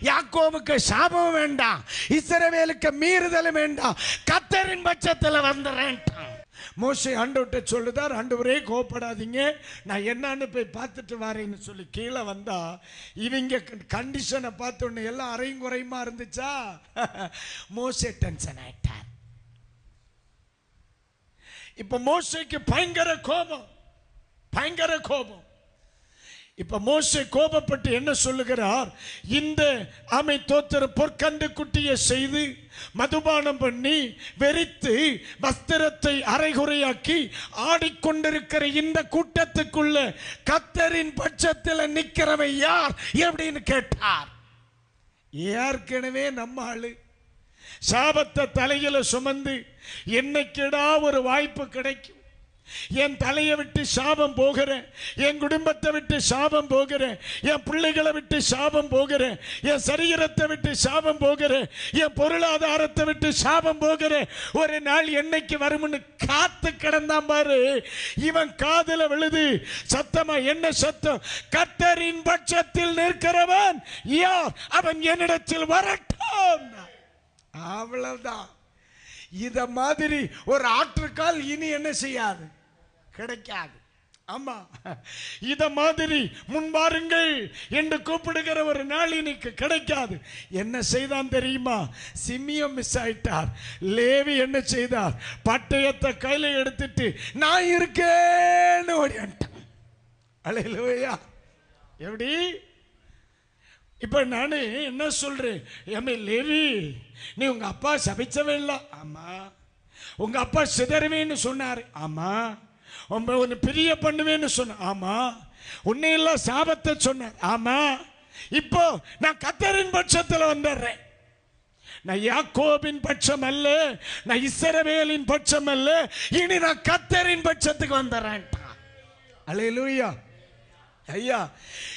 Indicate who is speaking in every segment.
Speaker 1: யாக்கோவுக்கு சாபம் வேண்டாம் இஸ்ரவேலுக்கு மீறுதலும் வேண்டாம் கத்தரின் பட்சத்தில் வந்துடுறேன்ட்டான் மோசே ஆண்டவர்கிட்ட சொல்லுதார் ஆண்டவரே கோப்படாதீங்க நான் என்னன்னு போய் பார்த்துட்டு வரேன்னு சொல்லி கீழே வந்தா இவங்க கண்டிஷனை பார்த்த உடனே எல்லாம் அறையும் குறையுமா இருந்துச்சா? மோசே டென்ஷன் ஆயிட்டார். இப்போ மோசைக்கு பயங்கர கோபம் பயங்கர கோபம். இப்ப மோசை கோபப்பட்டு என்ன சொல்லுகிறார்? இந்த ஆமை தோத்திர பொற்கண்டு குட்டியை செய்து மதுபானம் பண்ணி வெறித்து வஸ்திரத்தை அரைகுறையாக்கி ஆடிக்கொண்டிருக்கிற இந்த கூட்டத்துக்குள்ள கத்தரின் பட்சத்தில் நிற்கிறவன் யார் எப்படின்னு கேட்டார். ஏற்கனவே நம்ம ஆளு. சாபத்தை தலையில சுமந்து என்னைக்கிடா ஒரு வாய்ப்பு கிடைக்கும். என் தலையை விட்டு சாபம் போகிறேன். என் குடும்பத்தை விட்டு சாபம் போகிறேன். என் பிள்ளைகளை விட்டு சாபம் போகிறேன். என் சரீரத்தை விட்டு சாபம் போகிறேன். என் பொருளாதாரத்தை விட்டு சாபம் போகிறேன். ஒரு நாள் என்னைக்கு வரும்னு காத்து கிடந்தான் பாரு. இவன் காதுல விழுது. சத்தமா என்ன சத்தம்? கத்தரின் பட்சத்தில் நிற்கிறவன் யார்? அவன் என்னிடத்தில் வரட்டும். அவ்வளவுதான். இத மாதிரி ஒரு ஆற்றுக்கால் இனி என்ன செய்யாது? கிடைக்காது. ஆமா. இத மாதிரி முன்பாருங்கள் என்று கூப்பிடுகிற ஒரு நாள் இன்னைக்கு கிடைக்காது. என்ன செய்தான் தெரியுமா? சிமியம் மிஸ் ஆயிட்டார். லேவி என்ன செய்தார்? பட்டயத்தை கையில எடுத்துட்டு நான் இருக்கேன்னு ஓடியான்ட்டான் அலையிலவையா. எப்படி? இப்ப நானு என்ன சொல்றேன்? எம்ஏ லேவி நீ உங்க அப்பா சபிச்சவே இல்லை. ஆமா. உங்க அப்பா சிதறுவேன்னு சொன்னாரு. ஆமா. உங்க ஒன்று பிரிய பண்ணுவேன்னு சொன்ன. ஆமா. உன்னையெல்லாம் சாபத்தை சொன்னார். ஆமா. இப்போ நான் கத்தரின் பட்சத்தில் வந்துடுறேன். நான் யாக்கோபின் பட்சம் அல்ல நான் இஸ்ரவேலின் பட்சம் அல்ல இனி நான் கத்தரின் பட்சத்துக்கு வந்துடுறேன். அலையலூயா ஐயா.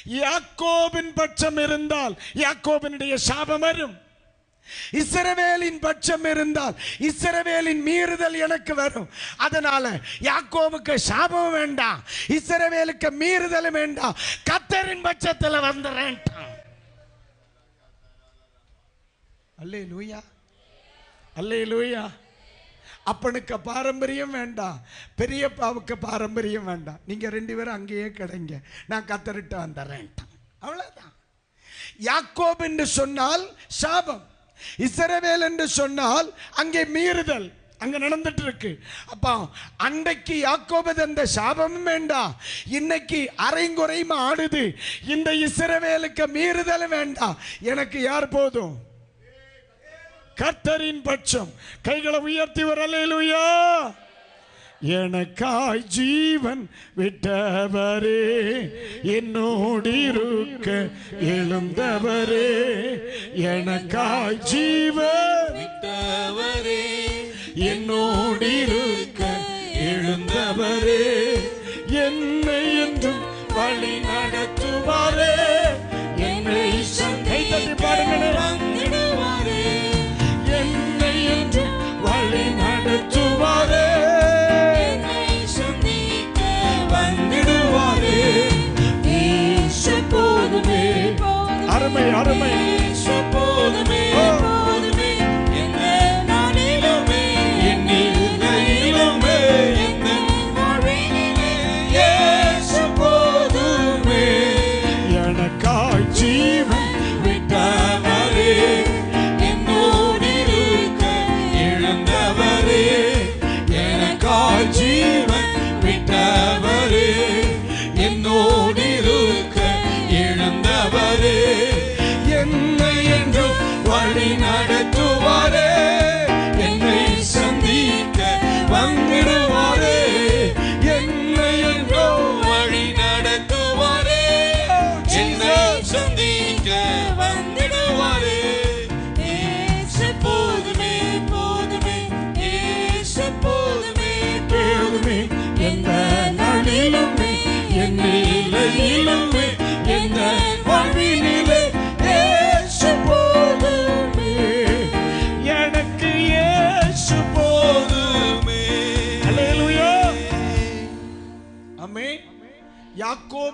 Speaker 1: யாக்கோபின் பட்சம் இருந்தால் யாக்கோபினுடைய சாபம் வரும். இசரவேலின் பட்சம் இருந்தால் இசரவேலின் மீறுதல் எனக்கு வரும். அதனால யாக்கோவுக்கு சாபம் வேண்டாம். இசரவேலுக்கு மீறுதலும் வேண்டாம். கத்தரின் பட்சத்தில் வந்துடுறேன் அல்லே லூயா அல்லே லூயா அப்பனுக்கு பாரம்பரியம் வேண்டாம். பெரியப்பாவுக்கு பாரம்பரியம் வேண்டாம். நீங்கள் ரெண்டு பேரும் அங்கேயே கிடைங்க. நான் கத்தரிட்டு வந்துடுறேன் அவ்வளோதான் யாக்கோப் என்று சொன்னால் சாபம். இஸ்ரவேல் என்று சொன்னால் அங்கே மீறுதல். அங்க நடந்துட்டு இருக்கு அப்பா அன்றைக்கு யாக்கோபு தந்த சாபமும் வேண்டாம் இன்னைக்கு அரைங்குறையும் ஆடுது. இந்த இஸ்ரவேலுக்கு மீறுதல் வேண்டாம் எனக்கு யார் போதும்? கர்த்தரின் பட்சம். கைகளை உயர்த்தி வரலையிலுயா எனக்காய் ஜீவன் விட்டவரே என்னோடிருக்க எழுந்தவரே எனக்காய் ஜீவன்
Speaker 2: விட்டவரே
Speaker 1: என்னோடிருக்க எழுந்தவரே என்னை என்றும் வழி நடத்துவாரே என்னை கை தட்டி பாடுங்களே. I don't arme.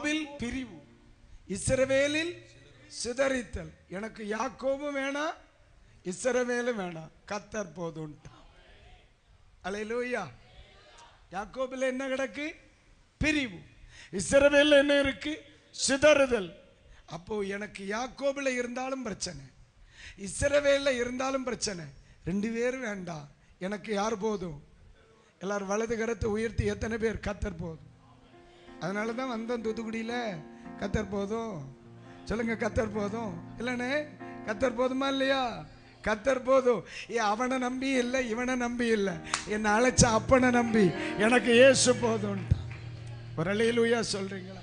Speaker 1: யாக்கோபில் பிரிவு. இஸ்ரவேலில் சிதறித்தல். எனக்கு யாக்கோபும் வேணாம் இஸ்ரவேலும் வேணாம் கத்தர் போதும்ட்டான் அலையிலூயா. யாக்கோபில் என்ன கிடக்கு? பிரிவு. இஸ்ரவேல்ல என்ன இருக்கு? சிதறுதல். அப்போ எனக்கு யாக்கோபில் இருந்தாலும் பிரச்சனை. இஸ்ரவேல்ல இருந்தாலும் பிரச்சனை. ரெண்டு பேரும் வேண்டாம். எனக்கு யார் போதும்? எல்லாரும் வலது கரத்தை உயர்த்தி எத்தனை பேர்? கத்தர் போதும். அதனால தான் வந்தோம் தூத்துக்குடியில். கத்தர் போதும். சொல்லுங்க கத்தர் போதும். இல்லைண்ணே கத்தர் போதுமா இல்லையா? கத்தர் போதும். ஏ அவனை நம்பி இல்லை இவனை நம்பி இல்லை. என்னை அழைச்ச அப்பனை நம்பி. எனக்கு ஏசு போதும்ட்டான் ஒரு அலையிலுயா சொல்றீங்களா?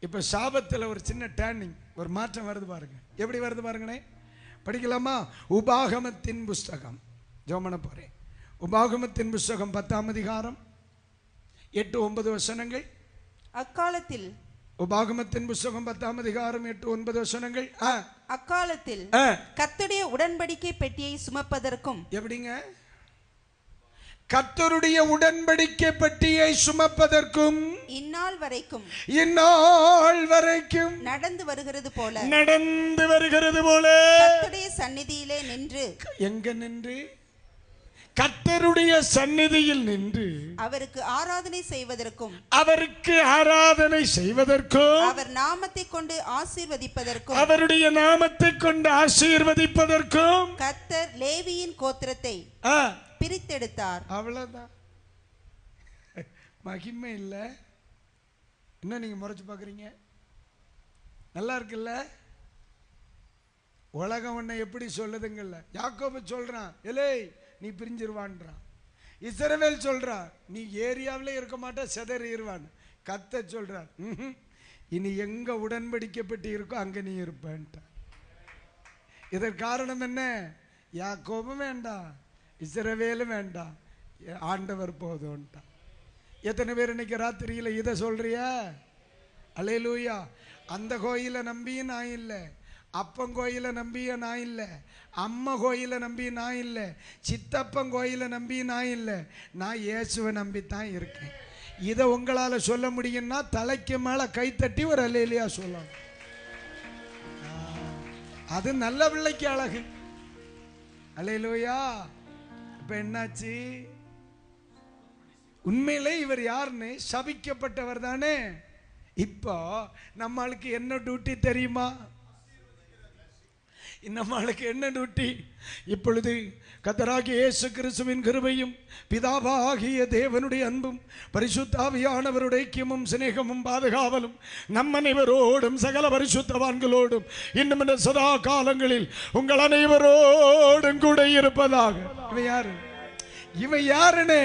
Speaker 1: இப்போ சாபத்தில் ஒரு சின்ன டேர்னிங் ஒரு மாற்றம் வருது பாருங்க. எப்படி வருது பாருங்கண்ணே படிக்கலாமா? உபாகமத்தின் புஸ்தகம். ஜோமன போகிறேன் உபாகமத்தின் புஸ்தகம் பத்தாம் அதிகாரம். எட்டு ஒன்பது வசனங்கள்.
Speaker 3: அக்காலத்தில்.
Speaker 1: உபாகமத்தின் புஸ்தகம் பத்தாம் அதிகாரம் எட்டு ஒன்பது வசனங்கள்.
Speaker 3: அக்காலத்தில்
Speaker 1: ஆ,
Speaker 3: கர்த்தருடைய உடன்படிக்கை பெட்டியை சுமப்பதற்கும்.
Speaker 1: எப்படிங்க? கர்த்தருடைய உடன்படிக்கை பட்டியை சுமப்பதற்கும்.
Speaker 3: இந்நாள் வரைக்கும்.
Speaker 1: இந்நாள் வரைக்கும்.
Speaker 3: நடந்து வருகிறது போல.
Speaker 1: நடந்து வருகிறது போல.
Speaker 3: கர்த்தருடைய சந்நிதியிலே நின்று.
Speaker 1: எங்க நின்று? கர்த்தருடைய சந்நிதியில் நின்று
Speaker 3: அவருக்கு ஆராதனை செய்வதற்கும்
Speaker 1: அவருக்கு ஆராதனை செய்வதற்கும்
Speaker 3: அவர் நாமத்தை கொண்டு ஆசீர்வதிப்பதற்கும்
Speaker 1: அவருடைய நாமத்தை கொண்டு ஆசீர்வதிப்பதற்கும்
Speaker 3: கர்த்தர் லேவியின் கோத்திரத்தை பிரித்தெடுத்தார்.
Speaker 1: அவ்வளவுதான். மகிமை இல்லை. என்ன நீங்க முறைச்சு பார்க்குறீங்க? நல்லா இருக்குல்ல? உலகம் உன்னை எப்படி சொல்லுதுங்கல்ல? யாக்கோபு சொல்றான் எலே நீ பிரிஞ்சிருவான்றான். இசரவேல் சொல்கிறா நீ ஏரியாவிலே இருக்க மாட்டா செதறிடுவான் கத்த சொல்றான் இனி எங்க உடன்படிக்கப்பட்டு இருக்கோ அங்க நீ இருப்பேன்ட்டான் இதற்கு காரணம் என்ன? யாக்கோபும் வேண்டாம் இஸ்ரவேலும் வேண்டாம் ஆண்டவர் போதும்ட்டான் எத்தனை பேர் இன்னைக்கு ராத்திரியில் இதை சொல்றியா? அலையலூயா. அந்த கோயிலை நம்பியும் நான் இல்லை. அப்பன் கோயிலை நம்பியும் நான் இல்லை. அம்மா கோயிலை நம்பி நான் இல்லை. சித்தப்பன் கோயிலை நம்பி நான் இல்லை. நான் இயேசுவை நம்பி தான் இருக்கேன். இதை உங்களால் சொல்ல முடியும்னா தலைக்கு மேலே கைத்தட்டி ஒரு அலையிலையா சொல்லலாம் அது நல்ல பிள்ளைக்கு அழகு. அலையிலோயா இப்போ என்னாச்சு? உண்மையிலே இவர் யாருன்னு சபிக்கப்பட்டவர் தானே? இப்போ நம்மளுக்கு என்ன டியூட்டி தெரியுமா? நம்மளுக்கு என்ன டியூட்டி இப்பொழுது கத்தராகி இயேசு கிறிஸ்துவின் கிருபையும் பிதாவாகிய தேவனுடைய அன்பும் பரிசுத்தாவியானவருடைய ஐக்கியமும் சிநேகமும் பாதுகாவலும் நம் அனைவரோடும் சகல பரிசுத்தவான்களோடும் இன்னும் இந்த சதா காலங்களில் உங்கள் அனைவரோடும் கூட இருப்பதாக. இவன் யாரு? இவன் யாருன்னு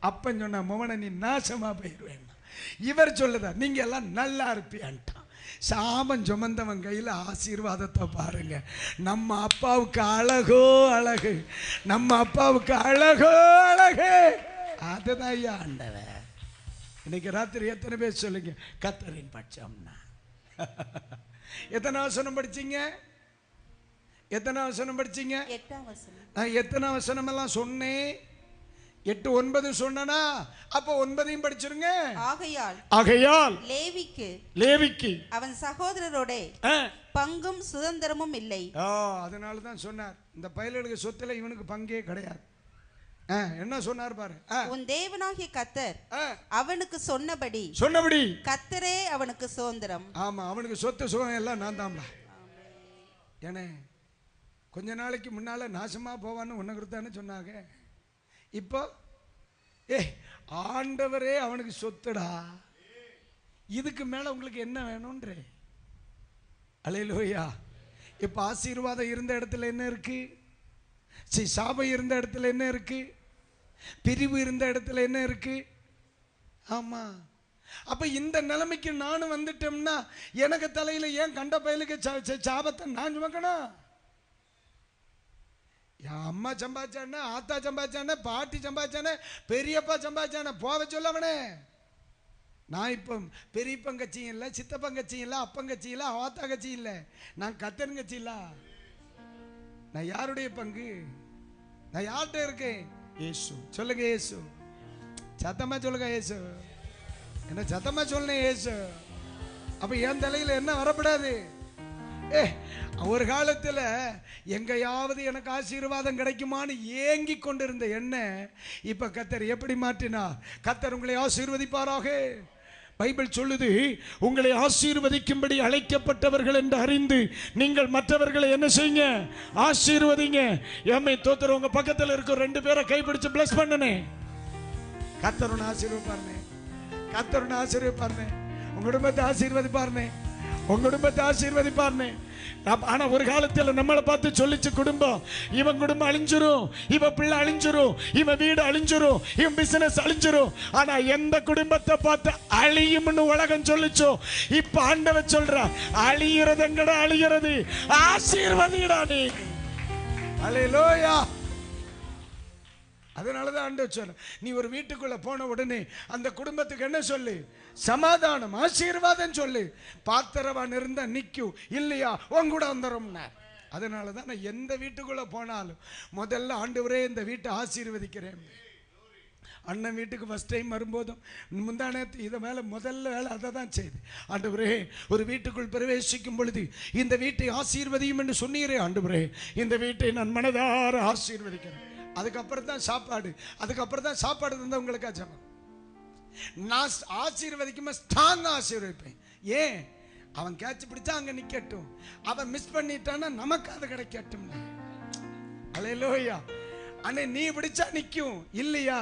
Speaker 1: அப்பன் சொன்ன மோகன நீ நாசமா போயிடுவேன் இவர் சொல்லுதா நீங்க எல்லாம் நல்லா இருப்பியான்ட்டான் சாமம் சுமந்தவன் கையில் ஆசீர்வாதத்தை பாருங்க. நம்ம அப்பாவுக்கு அழகோ அழகு. நம்ம அப்பாவுக்கு அழகோ அழகு. அதுதான் ஐயா ஆண்டவன் இன்னைக்கு ராத்திரி எத்தனை பேர் சொல்லுங்க? கத்தரின் பட்சம்னா. எத்தனை வசனம் படிச்சீங்க? எத்தனை வசனம் படிச்சீங்க? நான் எத்தனை வசனம் எல்லாம் சொன்னேன்? எட்டு ஒன்பது சொன்னனா? அப்போ ஒன்பதையும் படிச்சிருங்க.
Speaker 3: ஆகையால்
Speaker 1: ஆகையால்
Speaker 3: லேவிக்கு
Speaker 1: லேவிக்கு
Speaker 3: அவன் சகோதரரோட பங்கும் சுதந்திரமும் இல்லை.
Speaker 1: ஆ அதனால தான் சொன்னார். இந்த பயலுக்கு சொத்துல இவனுக்கு பங்கே கிடையாது. என்ன சொன்னார் பாரு?
Speaker 3: உன் தேவனாகிய கத்தர் அவனுக்கு சொன்னபடி
Speaker 1: சொன்னபடி.
Speaker 3: கத்தரே அவனுக்கு சுதந்திரம்.
Speaker 1: ஆமா அவனுக்கு சொத்து சுகம் எல்லாம் நான் தான்டா ஏனே கொஞ்ச நாளைக்கு முன்னால நாசமா போவான்னு உன்னை கொடுத்தான்னு சொன்னாங்க. இப்போ ஏ ஆண்டவரே அவனுக்கு சொத்துடா. இதுக்கு மேலே உங்களுக்கு என்ன வேணும்ன்றே. அலையிலோயா. இப்போ ஆசீர்வாதம் இருந்த இடத்துல என்ன இருக்கு? சரி சாபம் இருந்த இடத்துல என்ன இருக்கு? பிரிவு இருந்த இடத்துல என்ன இருக்கு? ஆமாம் அப்போ இந்த நிலைமைக்கு நானும் வந்துட்டோம்னா எனக்கு தலையில் ஏன் கண்ட பயலுக்கு சா- சாபத்தை நான் சுமக்கணும்? என் அம்மா சம்பாதிச்சானே ஆத்தா சம்பாதிச்சானே பாட்டி சம்பாதிச்சானே பெரியப்பா சம்பாதிச்சானே போக சொல்லவனே. நான் இப்போ பெரியப்பன் கட்சியும் இல்லை சித்தப்பன் கட்சியும் இல்லை அப்பன் கட்சியும் இல்லை ஆத்தா கட்சியும் இல்லை. நான் கத்தன் கட்சி நான் யாருடைய பங்கு? நான் யார்கிட்ட இருக்கேன்? ஏசு சொல்லுங்க இயேசு. சத்தமா சொல்லுங்க இயேசு. என்ன சத்தமா சொல்லுங்க ஏசு அப்ப என் தலையில என்ன வரப்படாது? ஏ ஒரு காலத்தில் எங்கேயாவது எனக்கு ஆசீர்வாதம் கிடைக்குமான்னு ஏங்கி கொண்டிருந்த என்ன இப்போ கத்தர் எப்படி மாற்றினா கத்தர் உங்களை ஆசீர்வதிப்பாராக? பைபிள் சொல்லுது உங்களை ஆசீர்வதிக்கும்படி அழைக்கப்பட்டவர்கள் என்று அறிந்து நீங்கள் மற்றவர்களை என்ன செய்யுங்க? ஆசீர்வதிங்க. எம்மை தோத்துற உங்க பக்கத்தில் இருக்க ரெண்டு பேரை கைப்பிடிச்சு பிளஸ் பண்ணனே. கத்தருன்னு ஆசீர்வதிப்பாருனே. கத்தருன்னு ஆசீர்வதிப்பாருனே. உங்க குடும்பத்தை ஆசீர்வதிப்பாருனே. உங்க குடும்பத்தை ஆசீர்வதிப்பார்னே. ஆனா ஒரு காலத்துல நம்மளை பார்த்து சொல்லிச்சு குடும்பம். இவன் குடும்பம் அழிஞ்சிரும் இவன் பிள்ளை அழிஞ்சிரும் இவன் வீடு அழிஞ்சிரும் இவன் பிசினஸ் அழிஞ்சிரும். ஆனா எந்த குடும்பத்தை பார்த்து அழியும்னு உலகம் சொல்லிச்சோ இப்ப ஆண்டவன் சொல்ற அழிகிறது எங்கடா அழிகிறது ஆசீர்வதிடா நீ. அலையிலோயா அதனால தான் ஆண்டவர் சொன்ன நீ ஒரு வீட்டுக்குள்ளே போன உடனே அந்த குடும்பத்துக்கு என்ன சொல்லு? சமாதானம் ஆசீர்வாதம் சொல்லு. பாத்திரவான் இருந்தால் நிற்கும் இல்லையா? உன் கூட வந்துடும்னார் அதனால தான் நான் எந்த வீட்டுக்குள்ளே போனாலும் முதல்ல ஆண்டவரே இந்த வீட்டை ஆசீர்வதிக்கிறேன். அண்ணன் வீட்டுக்கு ஃபஸ்ட் டைம் வரும்போதும் முந்தானே இதை மேலே முதல்ல வேலை அதை தான் செய்து. ஆண்டவரே ஒரு வீட்டுக்குள் பிரவேசிக்கும் பொழுது இந்த வீட்டை ஆசீர்வதியும் என்று சொன்னீரே ஆண்டவரே இந்த வீட்டை நான் மனதார ஆசீர்வதிக்கிறேன். அதுக்கப்புறம் தான் சாப்பாடு. அதுக்கப்புறம் தான் சாப்பாடு தந்தா உங்களுக்கு ஜபம்? நான் ஆசீர்வதிக்குமே ஸ்ட்ராங்காக ஆசீர்வதிப்பேன். ஏன்? அவன் கேட்ச் பிடிச்சா அங்கே நிற்கட்டும் அவன் மிஸ் பண்ணிட்டான்னா நமக்கு அது கிடைக்கட்டும் அலையிலோயா அண்ணே நீ பிடிச்சா நிற்கும் இல்லையா?